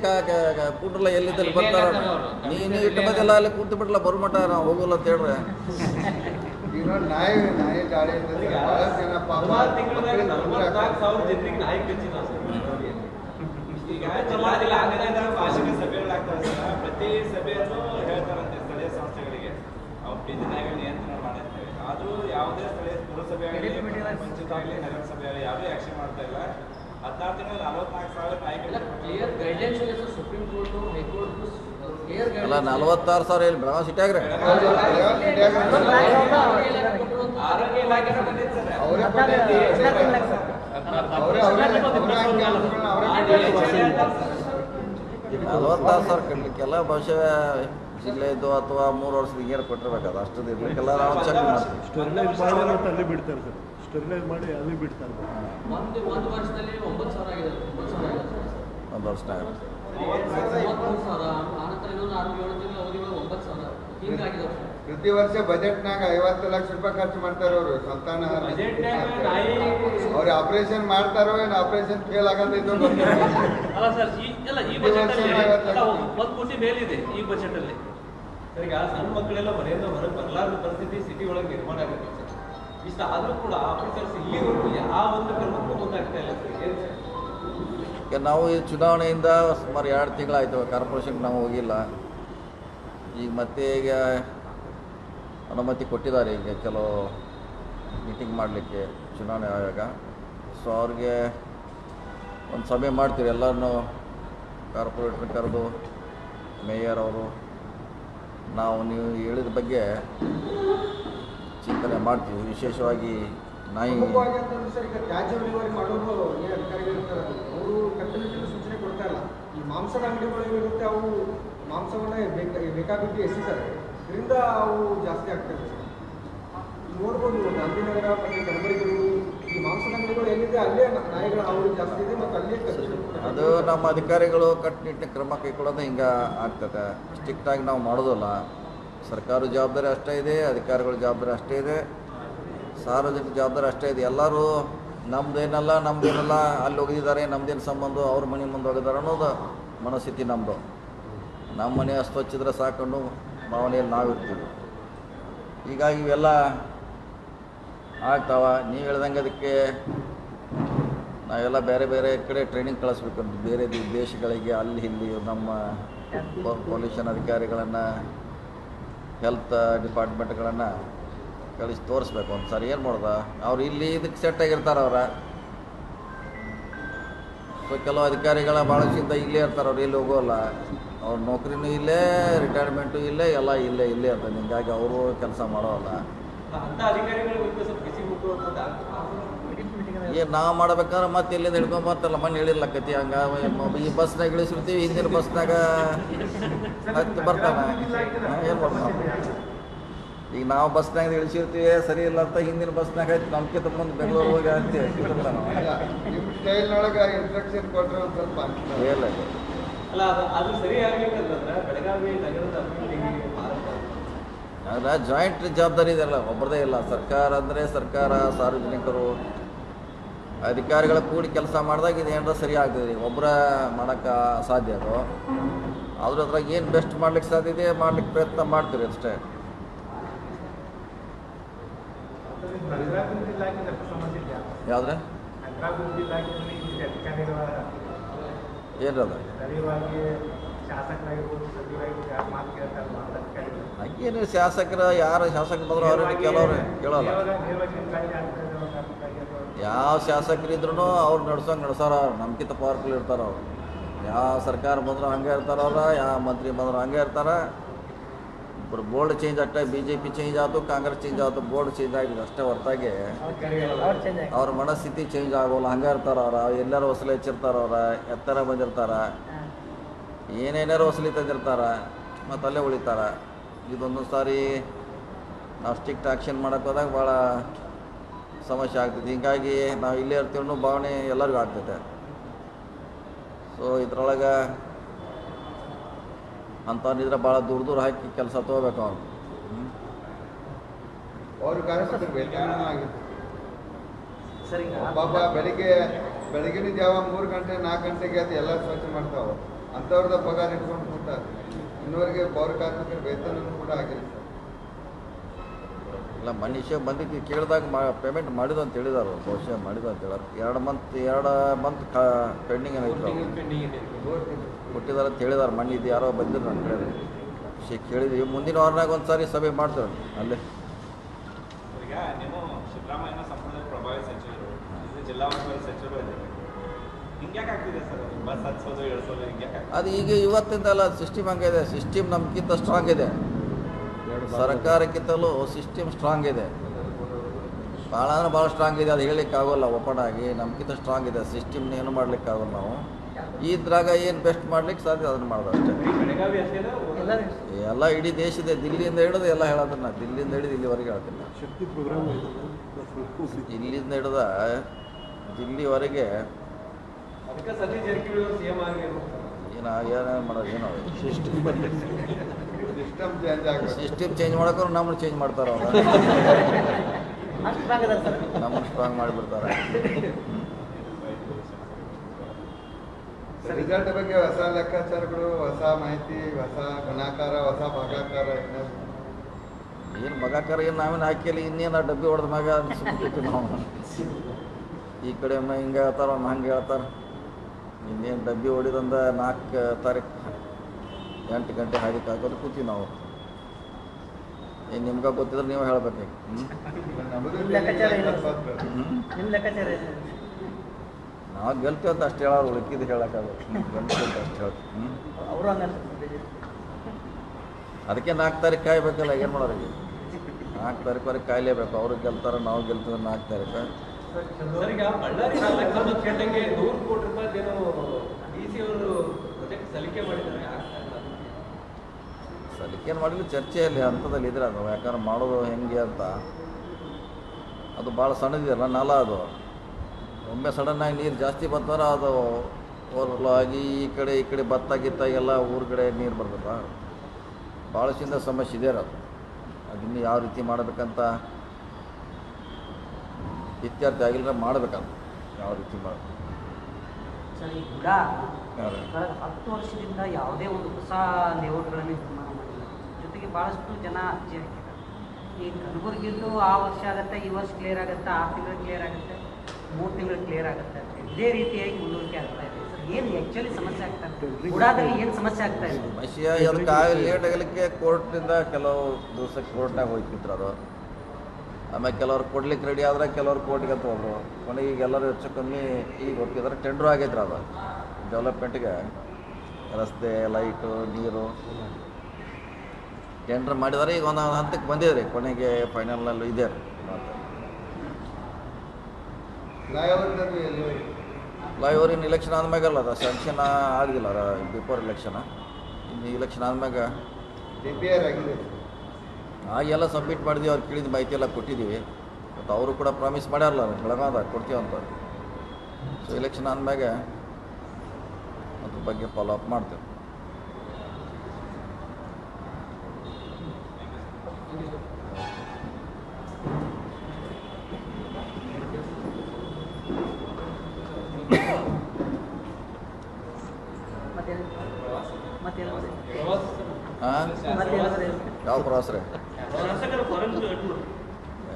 ಕೂಟ್ರಲ್ಲ ಎಲ್ಲಿದ್ದಲ್ಲಿ ಬರ್ತಾರ. ನೀನು ಇಟ್ಟು ಬಂದಿಲ್ಲ ಅಲ್ಲಿ ಕೂತು ಬಿಡ್ಲ ಬರ್ಮಟ ನಾವು ಹೋಗಲ್ಲ ಅಂತ ಹೇಳ್ರಿ. ನಾಯಿ ನಾಯಿ ಜನ ಪಾಪ ನಲವತ್ನಾಲ್ಕು ಆಗ್ತದೆ. ಸಾವಿರ ಜನರಿಗೆ ನಾಯಿ ಕಚ್ಚಿದ ಈಗ ಜಿಲ್ಲಾಧಿಕಾರಿಗಳ ವಾರ್ಷಿಕ ಸಭೆಗಳಾಗ್ತವೆ ಸರ್. ಪ್ರತಿ ಸಭೆಯನ್ನು ಹೇಳ್ತಾರಂತೆ ಸ್ಥಳೀಯ ಸಂಸ್ಥೆಗಳಿಗೆ. ಅವು ಬೀದಿ ನಿಯಂತ್ರಣ ಮಾಡಿರ್ತೇವೆ ಆದರೂ ಯಾವುದೇ ಸ್ಥಳೀಯ ಪುರಸಭೆ ಆಗಲಿ ಪಂಚಾಯತ್ ಆಗಲಿ ನಗರ ಸಭೆ ಆಗಲಿ ಯಾವುದೇ ಆಕ್ಷನ್ ಮಾಡ್ತಾ ಇಲ್ಲ. ಹದಿನಾರು ತಿಂಗಳು ನಲವತ್ನಾಲ್ಕು ಸಾವಿರ ನಾಯಿಗಳು clear guidelines supreme court high court ಅಲ್ಲ ನಲವತ್ತಾರು ಸಾವಿರ ಇಲ್ಲಿ ಬೆಳಗಾವಿ ಸಿಟಿಯಾಗ್ರಿ ನಲ್ವತ್ತಾರು ಸಾವಿರ ಕಟ್ಟಲಿಕ್ಕೆಲ್ಲ ಬಹುಶಃ ಇದ್ದು ಅಥವಾ ಮೂರು ವರ್ಷದ ಹಿಂಗೇನು ಕೊಟ್ಟಿರ್ಬೇಕು ಅಷ್ಟು ಇರ್ಲಿಕ್ಕೆಲ್ಲ ನಾವು ಚೆಕ್ ಮಾಡ್ತೀವಿ. ಸ್ಟೆರಿಲೈಸ್ ಮಾಡಿ ಮತ್ತೆ ಅಲ್ಲಿ ಬಿಡ್ತಾರೆ ಸರ್. ಸ್ಟೆರಿಲೈಸ್ ಮಾಡಿ ಅಲ್ಲಿ ಬಿಡ್ತಾರೆ ಒಂದು ಒಂದು ವರ್ಷದಲ್ಲಿ ಒಂಬತ್ತು ಸಾವಿರ ಆಗಿದೆ ಒಂದು ವರ್ಷನಾಗ ಮೂವತ್ಮೂರು ಪ್ರತಿ ವರ್ಷ ಬಜೆಟ್ನಾಗ ಐವತ್ತು ಲಕ್ಷ ರೂಪಾಯಿ ಖರ್ಚು ಮಾಡ್ತಾರೆ ಅವರು ಸಂತಾನ ಅವ್ರ ಆಪರೇಷನ್ ಮಾಡ್ತಾರೋ ಏನು ಆಪರೇಷನ್ ಫೇಲ್ ಆಗಂತೈತೋ ಗೊತ್ತಿಲ್ಲ ಅಲ್ಲ ಸರ್ ಈ ಎಲ್ಲ ಈ ಈ ಬಜೆಟ್ ಅಲ್ಲಿ ಐವತ್ತು ಅಲ್ಲ, ಕೋಟಿ ಮೇಲಿದೆ ಈ ಬಜೆಟ್ ಅಲ್ಲಿ ಸರ್, ಸಣ್ಣ ಮಕ್ಕಳೆಲ್ಲ ಮನೆಯಿಂದ ಹೊರಗೆ ಬರಲಾರದ ಪರಿಸ್ಥಿತಿ ಸಿಟಿ ಒಳಗೆ ನಿರ್ಮಾಣ ಆಗುತ್ತೆ ಸರ್. ಇಷ್ಟ ಆದರೂ ಕೂಡ ಆಫೀಸರ್ಸ್ ಇಲ್ಲಿವರೆಗೂ ಯಾವ ಒಂದು ಕ್ರಮಕ್ಕೂ ಮುಂದಾಗ್ತಾ ಇಲ್ಲ ಸರ್. ಏನ್ ಸರ್? ಈಗ ನಾವು ಈ ಚುನಾವಣೆಯಿಂದ ಸುಮಾರು ಎರಡು ತಿಂಗಳಾಯ್ತು ಕಾರ್ಪೊರೇಷನ್ಗೆ ನಾವು ಹೋಗಿಲ್ಲ. ಈಗ ಮತ್ತೆ ಈಗ ಅನುಮತಿ ಕೊಟ್ಟಿದ್ದಾರೆ ಈಗ ಕೆಲವು ಮೀಟಿಂಗ್ ಮಾಡಲಿಕ್ಕೆ ಚುನಾವಣೆ ಆಯೋಗ. ಸೊ ಅವ್ರಿಗೆ ಒಂದು ಸಭೆ ಮಾಡ್ತೀವಿ ಎಲ್ಲರನ್ನೂ ಕಾರ್ಪೊರೇಟ್ರ್ ಕರೆದು, ಮೇಯರ್ ಅವರು. ನಾವು ನೀವು ಹೇಳಿದ ಬಗ್ಗೆ ಚಿಂತನೆ ಮಾಡ್ತೀವಿ. ವಿಶೇಷವಾಗಿ ನಾಯಿ. ಮಾಂಸದ ಅಂಗಡಿಗಳು ಅವು ಮಾಂಸವನ್ನ ಬೇಕ ಬೇಕಾಬಿಟ್ಟಿ ಎಸಿತಾರೆ. ಇದರಿಂದ ಅವು ಜಾಸ್ತಿ ಆಗ್ತಾ ಸರ್ ಈಗ ನೋಡ್ಬೋದು, ಗಾಂಧಿನಗರ ಮತ್ತು ಕಲಬುರಗಿಗಳು ಈ ಮಾಂಸದ ಅಂಗಡಿಗಳು ಎಲ್ಲಿದೆ ಅಲ್ಲೇ ನಾಯಿಗಳ ಹಾವಳಿ ಜಾಸ್ತಿ ಇದೆ ಮತ್ತೆ ಅಲ್ಲೇ ಅದು ನಮ್ಮ ಅಧಿಕಾರಿಗಳು ಕಟ್ಟುನಿಟ್ಟಿನ ಕ್ರಮ ಕೈಗೊಳ್ಳೋದು ಹಿಂಗ ಆಗ್ತದೆ. ಸ್ಟ್ರಿಕ್ಟಾಗಿ ನಾವು ಮಾಡೋದಲ್ಲ. ಸರ್ಕಾರ ಜವಾಬ್ದಾರಿ ಅಷ್ಟೇ ಇದೆ, ಅಧಿಕಾರಿಗಳ ಜವಾಬ್ದಾರಿ ಅಷ್ಟೇ ಇದೆ, ಸಾರ್ವಜನಿಕ ಜವಾಬ್ದಾರಿ ಅಷ್ಟೇ ಇದೆ. ಎಲ್ಲರೂ ನಮ್ದೇನಲ್ಲ ನಮ್ದೇನಲ್ಲ, ಅಲ್ಲಿ ಹೋಗಿದ್ದಾರೆ, ನಮ್ದೇನು ಸಂಬಂಧ, ಅವ್ರ ಮನೆ ಮುಂದೆ ಹೋಗಿದ್ದಾರೆ ಅನ್ನೋದು ಮನಸ್ಥಿತಿ ನಮ್ಮದು ನಮ್ಮ ಮನೆ ಅಸ್ತೊಚ್ಚಿದ್ರೆ ಸಾಕೊಂಡು ಭಾವನೆಯಲ್ಲಿ ನಾವಿರ್ತೀವಿ ಹೀಗಾಗಿ ಇವೆಲ್ಲ ಆಗ್ತಾವ. ನೀವು ಹೇಳ್ದಂಗೆ ಅದಕ್ಕೆ ನಾವೆಲ್ಲ ಬೇರೆ ಬೇರೆ ಕಡೆ ಟ್ರೈನಿಂಗ್ ಕಳಿಸ್ಬೇಕು ಬೇರೆ ದೇಶಗಳಿಗೆ, ಅಲ್ಲಿ ಇಲ್ಲಿ ನಮ್ಮ ಪೊಲ್ಯೂಷನ್ ಅಧಿಕಾರಿಗಳನ್ನು ಹೆಲ್ತ್ ಡಿಪಾರ್ಟ್ಮೆಂಟ್ಗಳನ್ನು ಕಳಿಸಿ ತೋರಿಸ್ಬೇಕು ಒಂದು ಸರಿ, ಏನು ಮಾಡ್ದ? ಅವ್ರು ಇಲ್ಲಿ ಇದಕ್ಕೆ ಸೆಟ್ ಆಗಿರ್ತಾರೆ ಅವ್ರ. ಸೊ ಕೆಲವು ಅಧಿಕಾರಿಗಳ ಭಾಳಷ್ಟಿಂದ ಇಲ್ಲೇ ಇರ್ತಾರೆ. ಅವ್ರು ಇಲ್ಲಿ ಹೋಗೋಲ್ಲ. ಅವ್ರ ನೌಕರಿನೂ ಇಲ್ಲೇ ರಿಟೈರ್ಮೆಂಟು ಇಲ್ಲೇ ಎಲ್ಲ ಇಲ್ಲೇ ಇಲ್ಲೇ ಅಂತ. ಹಿಂಗಾಗಿ ಅವರು ಕೆಲಸ ಮಾಡೋಲ್ಲ. ಏನು ನಾವು ಮಾಡ್ಬೇಕಾದ್ರೆ ಮತ್ತೆ ಇಲ್ಲಿಂದ ಹಿಡ್ಕೊಂಬರ್ತಲ್ಲ ಮನೆ ಹೇಳಿಲ್ಲ ಕತಿ ಹಂಗ. ಈ ಬಸ್ನಾಗ ಇಳಿಸಿರ್ತೀವಿ ಹಿಂದಿನ ಬಸ್ನಾಗ ಹತ್ತಿ ಬರ್ತಾನೆ. ಏನು ಮಾಡ್ತಾನೆ ಈಗ ನಾವು ಬಸ್ನಾಗ ಇಳಿಸಿರ್ತೀವಿ ಸರಿ ಇಲ್ಲ ಅಂತ ಹಿಂದಿನ ಬಸ್ನಾಗ ಆಯ್ತು. ನಮ್ಕಿಂತ ಮುಂದೆ ಬೆಂಗಳೂರು ಹೋಗಿ ಅನ್ಸುತ್ತೆ. ಇಲ್ಲ. ಜಾಯಿಂಟ್ ಜವಾಬ್ದಾರಿ ಇದೆಲ್ಲ ಒಬ್ಬರದೇ ಇಲ್ಲ. ಸರ್ಕಾರ ಅಂದರೆ ಸರ್ಕಾರ ಸಾರ್ವಜನಿಕರು ಅಧಿಕಾರಿಗಳ ಕೂಡಿ ಕೆಲಸ ಮಾಡಿದಾಗ ಇದು ಏನಾರ ಸರಿ ಆಗ್ತದೆ. ಒಬ್ಬರ ಮಾಡೋಕ್ಕೆ ಸಾಧ್ಯ ಅದು. ಆದರೂ ಅದ್ರಾಗ ಏನು ಬೆಸ್ಟ್ ಮಾಡ್ಲಿಕ್ಕೆ ಸಾಧ್ಯ ಇದೆ ಮಾಡ್ಲಿಕ್ಕೆ ಪ್ರಯತ್ನ ಮಾಡ್ತೀವಿ ಅಷ್ಟೇ. ಯಾವ್ದ್ರೆ? ಅಧಿಕಾರಿಗಳು ಹಂಗೇನು ಶಾಸಕರು ಯಾರು ಶಾಸಕರು ಬಂದ್ರು ಅವ್ರಿಗೆ ಕೆಲವ್ರು ಕೇಳೋಲ್ಲ. ಯಾವ ಶಾಸಕರಿದ್ರು ಅವ್ರು ನಡ್ಸೋಂಗೆ ನಡ್ಸೋರ ಅವ್ರು ನಮ್ಕಿಂತ ಪವರ್ಫುಲ್ ಇರ್ತಾರ ಅವ್ರು. ಯಾವ ಸರ್ಕಾರ ಬಂದ್ರು ಹಂಗೆ ಇರ್ತಾರ ಅವ್ರ ಯಾವ ಮಂತ್ರಿ ಬಂದ್ರು ಹಂಗೆ ಇರ್ತಾರ. ಬೋರ್ಡ್ ಚೇಂಜ್ ಆಗ್ತಾ ಬಿ ಜೆ ಪಿ ಚೇಂಜ್ ಆಯಿತು ಕಾಂಗ್ರೆಸ್ ಚೇಂಜ್ ಆಯಿತು ಬೋರ್ಡ್ ಚೇಂಜ್ ಆಗಿದೆ ಅಷ್ಟೇ ಹೊರತಾಗಿ ಅವ್ರ ಮನಸ್ಥಿತಿ ಚೇಂಜ್ ಆಗೋಲ್ಲ ಹಂಗೆ ಇರ್ತಾರ ಅವ್ರ ಎಲ್ಲರೂ ಹೊಸಲು ಹೆಚ್ಚಿರ್ತಾರ ಅವ್ರ ಎತ್ತರ ಬಂದಿರ್ತಾರ ಏನೇನಾರು ಹೊಸಲಿ ತಂದಿರ್ತಾರ ಮತ್ತು ಅಲ್ಲೇ ಉಳಿತಾರ ಇದೊಂದು ಸಾರಿ ನಾವು ಸ್ಟ್ರಿಕ್ಟ್ ಆ್ಯಕ್ಷನ್ ಮಾಡೋಕೆ ಹೋದಾಗ ಭಾಳ ಸಮಸ್ಯೆ ಆಗ್ತೈತಿ ಹಿಂಗಾಗಿ ನಾವು ಇಲ್ಲೇ ಇರ್ತೀವಿ ಭಾವನೆ ಎಲ್ಲರಿಗೂ ಆಗ್ತೈತೆ ಸೊ ಇದ್ರೊಳಗೆ ಅಂಥವ್ನಿದ್ರೆ ಭಾಳ ದೂರ ದೂರ ಹಾಕಿ ಕೆಲಸ ತೊಗೋಬೇಕು ಅವ್ರು ಪಾಪ ಬೆಳಿಗ್ಗೆ ಬೆಳಗಿನ ಜಾವ ಮೂರು ಗಂಟೆ ನಾಲ್ಕು ಗಂಟೆಗೆ ಅದು ಎಲ್ಲ ಸ್ವಚ್ಛ ಮಾಡ್ತಾವ. ಅಂಥವ್ರದ ಪಗಾರ ಇಟ್ಕೊಂಡು ಕೊಡ್ತಾರೆ ಇನ್ನೂವರೆಗೆ ಪೌರ ಕಾರ್ಮಿಕರ ವೇತನ ಕೂಡ ಆಗಿಲ್ಲ ಇಲ್ಲ ಮನುಷ್ಯ ಬಂದಿದ್ದು ಕೇಳಿದಾಗ ಮಾ ಪೇಮೆಂಟ್ ಮಾಡಿದ ಅಂತ ಹೇಳಿದಾರ. ಬಹುಶಃ ಮಾಡಿದ ಅಂತ ಹೇಳಾರ. ಎರಡು ಮಂತ್ ಎರಡು ಮಂತ್ ಕಾ ಪೆಂಡಿಂಗ್ ಇದೆ. ಕೊಟ್ಟಿದ್ದಾರೆ ಅಂತ ಹೇಳಿದಾರೆ. ಮಣ್ಣು ಇದು ಯಾರೋ ಬಂದಿರು ನಾನು ಕಡೆ. ವಿಷಯ ಕೇಳಿದ್ವಿ. ಮುಂದಿನ ವಾರನಾಗ ಒಂದು ಸಾರಿ ಸಭೆ ಮಾಡ್ತೇವೆ ಅಲ್ಲೇ. ಅದು ಈಗ ಇವತ್ತಿಂದ ಅಲ್ಲ ಸಿಸ್ಟಮ್ ಹಂಗಿದೆ ಸಿಸ್ಟಮ್ ನಮ್ಗಿಂತ ಸ್ಟ್ರಾಂಗ್ ಇದೆ. ಸರ್ಕಾರಕ್ಕಿಂತಲೂ ಸಿಸ್ಟಮ್ ಸ್ಟ್ರಾಂಗ್ ಇದೆ. ಭಾಳ ಅಂದ್ರೆ ಭಾಳ ಸ್ಟ್ರಾಂಗ್ ಇದೆ. ಅದು ಹೇಳಲಿಕ್ಕೆ ಆಗೋಲ್ಲ ಓಪನ್ ಆಗಿ. ನಮ್ಗಿಂತ ಸ್ಟ್ರಾಂಗ್ ಇದೆ. ಸಿಸ್ಟಮ್ನ ಏನು ಮಾಡ್ಲಿಕ್ಕೆ ಆಗೋಲ್ಲ ನಾವು. ಇದ್ರಾಗ ಏನು ಬೆಸ್ಟ್ ಮಾಡ್ಲಿಕ್ಕೆ ಸಾಧ್ಯ ಅದನ್ನು ಮಾಡೋದು ಅಷ್ಟೇ. ಎಲ್ಲ ಇಡೀ ದೇಶದ ದಿಲ್ಲಿಯಿಂದ ಹಿಡಿದು ಎಲ್ಲ ಹೇಳೋದನ್ನ ನಾ ದಿಲ್ಲಿಯಿಂದ ಹಿಡಿದು ಇಲ್ಲಿವರೆಗೆ ಹೇಳ್ತೀನಿ ಶಕ್ತಿ ಪ್ರೋಗ್ರಾಮ್ ಇದೆ. ಇಲ್ಲಿಂದ ಹಿಡಿದ ದಿಲ್ಲಿವರೆಗೆ ಏನು ಏನೇನು ಮಾಡೋದು ಏನೋ. ಸಿಸ್ಟಮ್ ಚೇಂಜ್ ಮಾಡೋಕ್ಕೂ ಸಿಸ್ಟಮ್ ಚೇಂಜ್ ಮಾಡೋಕೆ ನಮ್ಮನ್ನು ಚೇಂಜ್ ಮಾಡ್ತಾರೆ ಅವ್ರು. ನಮ್ಮನ್ನು ಸ್ಟ್ರಾಂಗ್ ಮಾಡಿಬಿಡ್ತಾರೆ. ರಿಸಲ್ಟ್ ಬಗ್ಗೆ ಹೊಸ ಲೆಕ್ಕಾಚಾರಗಳು ಹೊಸ ಮಾಹಿತಿ ಹೊಸ ಗುಣಾಕಾರ ಹೊಸ ಭಾಗಾಕಾರ ಏನು ಮಗಾಕಾರ ಏನು ನಾವೇನು ಹಾಕಿಲ್ಲ ಇನ್ನೇನು ಡಬ್ಬಿ ಹೊಡೆದ ಮಗ ಅನ್ಸ್ಬಿಟ್ಟಿತ್ತು ನಾವು. ಈ ಕಡೆ ಒಮ್ಮೆ ಹಿಂಗೆ ಹೇಳ್ತಾರೆ ಒಮ್ಮೆ ಹಂಗೆ ಹೇಳ್ತಾರೆ. ಇನ್ನೇನು ಡಬ್ಬಿ ಹೊಡಿದಂದ ನಾಲ್ಕು ತಾರೀಕು ಎಂಟು ಗಂಟೆ ಹಾಗೆ ಹಾಕೋದು ಕೂತೀವಿ ನಾವು. ಏನು ನಿಮ್ಗೆ ಗೊತ್ತಿದ್ರೆ ನೀವು ಹೇಳ್ಬೇಕು ಹ್ಞೂ ನಮ್ಮದು ಲೆಕ್ಕಾಚಾರ ಇಲ್ಲ. ಹ್ಞೂ ನಿಮ್ಮ ಲೆಕ್ಕಾಚಾರ ಏನು? ನಾವು ಗೆಲ್ತೀವಿ ಅಂತ ಅಷ್ಟು ಹೇಳೋರು ಉಳ್ಕಿದ್ದು ಹೇಳೋಕ್ಕಾಗಲ್ಲ. ಗೆಲ್ತೇವೆ ಅಂತ ಅಷ್ಟು ಹೇಳಿ ಹ್ಞೂ ಅವರು ಅದಕ್ಕೆ ನಾಲ್ಕು ತಾರೀಕು ಕಾಯ್ಬೇಕಲ್ಲ ಏನು ಮಾಡೋರು ಈಗ? ನಾಲ್ಕು ತಾರೀಕುವರೆಗೆ ಕಾಯಲೇಬೇಕು. ಅವ್ರು ಗೆಲ್ತಾರೆ ನಾವು ಗೆಲ್ತೀವಿ ನಾಲ್ಕು ತಾರೀಕು. ಸಲಿಕೆ ಮಾಡಲಿ ಚರ್ಚೆಯಲ್ಲಿ ಹಂತದಲ್ಲಿ ಇದ್ರೆ ಅದು. ಯಾಕಂದ್ರೆ ಮಾಡೋದು ಹೆಂಗೆ ಅಂತ. ಅದು ಭಾಳ ಸಣ್ಣದಿದೆಯಲ್ಲ ನಾಲ ಅದು. ಒಮ್ಮೆ ಸಡನ್ನಾಗಿ ನೀರು ಜಾಸ್ತಿ ಬಂತಂದ್ರೆ ಅದು ಓವರ್ಫ್ಲೋ ಆಗಿ ಈ ಕಡೆ ಈ ಕಡೆ ಭತ್ತ ಗಿತ್ತ ಎಲ್ಲ ಊರ ಕಡೆ ನೀರು ಬರ್ತದ ಭಾಳಷ್ಟಿಂದ ಸಮಸ್ಯೆ ಇದೆ ಅದು. ಅದನ್ನು ಯಾವ ರೀತಿ ಮಾಡಬೇಕಂತ ಇತ್ಯರ್ಥ ಆಗಿಲ್ಲ ಮಾಡಬೇಕಂತ ಯಾವ ರೀತಿ ಮಾಡಬೇಕು ಹತ್ತು ವರ್ಷದಿಂದ ಯಾವುದೇ ಒಂದು ಹೊಸ ಲೇಔಟ್ಗಳನ್ನು ನಿರ್ಮಾಣ ಮಾಡಿಲ್ಲ ಜೊತೆಗೆ ಭಾಳಷ್ಟು ಜನ ಅರ್ಜಿ ಹಾಕಿದ್ದಾರೆ ಈ ಕಲಬುರಗಿದ್ದು ಆ ವರ್ಷ ಆಗುತ್ತೆ ಈ ವರ್ಷ ಕ್ಲಿಯರ್ ಆಗುತ್ತೆ ಆ ತಿಂಗಳು ಕ್ಲಿಯರ್ ಆಗುತ್ತೆ. ಮೂರು ತಿಂಗಳು ಕ್ಲಿಯರ್ ಆಗುತ್ತೆ ಅಂತ ಇದೇ ರೀತಿಯಾಗಿ ಮುಂದುವರಿಕೆ ಆಗ್ತಾ ಇದೆ. ಸರ್ ಏನು ಆಕ್ಚುಲಿ ಸಮಸ್ಯೆ ಆಗ್ತಾ ಇದೆ? ಗುಡಾದಲ್ಲಿ ಏನು ಸಮಸ್ಯೆ ಆಗ್ತಾ ಇದೆ? ಅದಕ್ಕೆ ಲೇಟ್ ಆಗಲಿಕ್ಕೆ ಕೋರ್ಟ್ನಿಂದ ಕೆಲವು ದಿವಸಕ್ಕೆ ಕೋರ್ಟ್ನಾಗ ಹೋಗ್ತಿದ್ರು ಅದು ಆಮೇಲೆ ಕೆಲವ್ರು ಕೊಡ್ಲಿಕ್ಕೆ ರೆಡಿ ಆದ್ರೆ ಕೆಲವ್ರು ಕೋರ್ಟ್ಗೆ ಅಂತ ಹೋದ್ರು. ಕೊನೆಗೆ ಈಗ ಎಲ್ಲರೂ ಹೆಚ್ಚು ಕಮ್ಮಿ ಈಗ ಹೋಗ್ತಿದ್ರೆ ಟೆಂಡ್ರು ಆಗೈತ್ರ ಅದು. ಡೆವಲಪ್ಮೆಂಟ್ಗೆ ರಸ್ತೆ ಲೈಟು ನೀರು. ಟೆಂಡ್ರ್ ಮಾಡಿದರೆ ಈಗ ಒಂದೊಂದು ಹಂತಕ್ಕೆ ಬಂದಿದೆ ರೀ. ಕೊನೆಗೆ ಫೈನಲ್ನಲ್ಲೂ ಇದೆ ರೀ ಎಲ್ಲಿ ಫ್ಲೈಓವರ್ ಇನ್ನು ಇಲೆಕ್ಷನ್ ಆದ್ಮ್ಯಾಗಲ್ಲ ಅದು. ಸ್ಯಾಂಕ್ಷನ್ ಆಗಿಲ್ಲ ಬಿಫೋರ್ ಇಲೆಕ್ಷನ್ ಇನ್ನು ಇಲೆಕ್ಷನ್ ಆದ್ಮ್ಯಾಗ ಆಗೆಲ್ಲ ಸಬ್ಮಿಟ್ ಮಾಡಿದ್ವಿ. ಅವ್ರು ಕೇಳಿದ ಮಾಹಿತಿ ಎಲ್ಲ ಕೊಟ್ಟಿದ್ದೀವಿ. ಮತ್ತು ಅವರು ಕೂಡ ಪ್ರಾಮಿಸ್ ಮಾಡ್ಯಾರಲ್ಲ ಬೆಳಗಾವ್ದಾಗ ಕೊಡ್ತೀವಿ ಅಂತ. ಸೊ ಇಲೆಕ್ಷನ್ ಆದ್ಮ್ಯಾಗ ಅದ್ರ ಬಗ್ಗೆ ಫಾಲೋ ಅಪ್ ಮಾಡ್ತೇವೆ.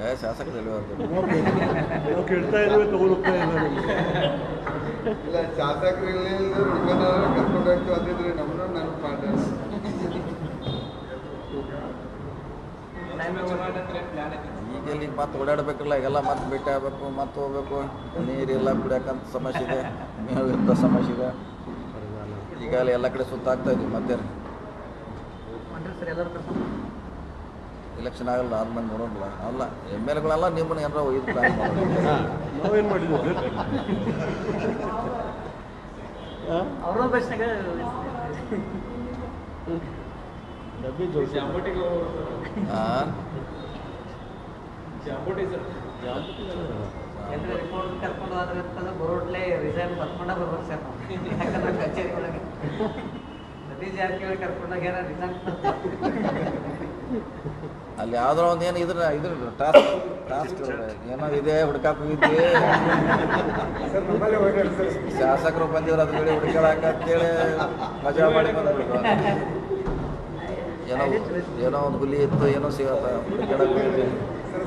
ಏ ಶಾಸಕದಲ್ಲಿ ಎಲ್ಲಿ ಹೋಗ್ತೀವಿ ನಾವು ಕೇಳ್ತಾ ಇದ್ದೀವಿ ತಗೊಳ್ತಾ ಇಲ್ಲ ಇಲ್ಲ ಶಾಸಕರು ಇಲ್ಲಿ ನಿಮ್ಮನ್ನ ಕರ್ಕೊಂಡು ಹೋಗ್ತೀವಿ ಅಂದಿದ್ರಿ ನಮ್ಮನ್ನು ನೆನಪು ಪಾಠ ಈಗ ಇಲ್ಲಿ ಮತ್ತೆ ಓಡಾಡಬೇಕಲ್ಲ ಈಗೆಲ್ಲ ಮತ್ತೆ ಭೇಟಿ ಆಗಬೇಕು ಮತ್ತೆ ಹೋಗ್ಬೇಕು. ನೀರೆಲ್ಲ ಕುಡಿಯೋಕ್ಕಂತ ಸಮಸ್ಯೆ ಇದೆ. ಮೇವು ಇಂಥ ಸಮಸ್ಯೆ ಇದೆ. ಈಗ ಅಲ್ಲಿ ಎಲ್ಲ ಕಡೆ ಸುತ್ತಾಗ್ತಾ ಇದ್ವಿ ಮತ್ತೆ ಇಲೆಕ್ಷನ್ ಆಗಲ್ಲ ಆದ್ಮೇಲೆ ನೋಡೋಲ್ಲ ಅಲ್ಲ ಎಂ ಎಲ್ ಎಗಳೆಲ್ಲ ನಿಮ್ಮನ್ನ ಏನಾರ ಒಯ್ದು ಪ್ಲಾನ್ ನಾವೇನು ಮಾಡಿದ್ವಿ? ಡಬ್ಬಿ ಕರ್ಕೊಂಡು ಹೋದ್ರೆ ಅಂತಂದ್ರೆ ಬರೋಟ್ಲೆ ರಿಸೈನ್ ಬರ್ಕೊಂಡ ಬರ್ಬೇಕು ಸರ್ ನಾವು. ಯಾಕಂದ್ರೆ ಕಚೇರಿ ಒಳಗೆ ಜಾರಕಿಹೊಳಿ ಕರ್ಕೊಂಡಾಗ ಏನೋ ರಿಸೈನ್ ಅಲ್ಲಿ ಯಾವ್ದೋ ಒಂದು ಏನು ಇದ್ರ ಇದ್ರ ಟಾಸ್ಕ್ ಟಾಸ್ಕ್ ಏನೋ ಇದೆ ಹುಡ್ಕಾಕ್ ಹೋಗಿದ್ವಿ. ಸರ್ ನಮ್ಮಲ್ಲಿ ಹೋಗ್ಯಾರ ಸರ್ ಶಾಸಕರು ಬಂದಿದ್ರು ಅದ್ರ ಕಡೆ ಹುಡುಕಾಡಕ ಅಂತೇಳಿ ಮಜಾ ಮಾಡಿ ಏನೋ ಏನೋ ಒಂದು ಹುಲಿ ಇತ್ತು ಏನೋ ಸಿಗತ್ತ ಹುಡುಕಾಡಕ್ ಹೋಗಿದ್ವಿ. ಸರ್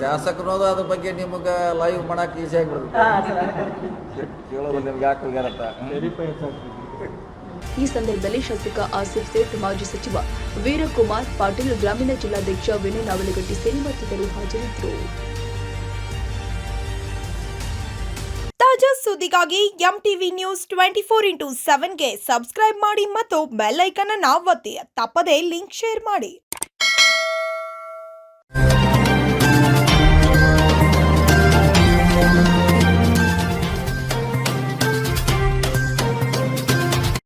ಶಾಸಕರು ಅದ್ರ ಬಗ್ಗೆ ನಿಮಗೆ ಲೈವ್ ಮಾಡಕ್ಕೆ ಈಸಿ ಆಗಿಬಿಡುತ್ತೆ. ಕೇಳೋದು ನಿಮ್ಗೆ ಯಾಕೆ ಹೋಗ್ಯಾರತ್ತ ಈ ಸಂದರ್ಭದಲ್ಲಿ ಶಾಸಕ ಆಸಿಫ್ ಸೇಠ್ ಮಾಜಿ ಸಚಿವ ವೀರಕುಮಾರ್ ಪಾಟೀಲ್ ಗ್ರಾಮೀಣ ಜಿಲ್ಲಾಧ್ಯಕ್ಷ ವಿನಯ್ ನಾವಲಗಟ್ಟಿ ಸೇರಿ ಮತ್ತಿತರರು ಹಾಜರಿದ್ದರು. ತಾಜಾ ಸುದ್ದಿಗಾಗಿ M TV news twenty four into ಸೆವೆನ್ಗೆ subscribe ಮಾಡಿ ಮತ್ತು ಬೆಲ್ ಐಕನ್ ಅನ್ನು ಒತ್ತಿ. ತಪ್ಪದೇ ಲಿಂಕ್ ಶೇರ್ ಮಾಡಿ.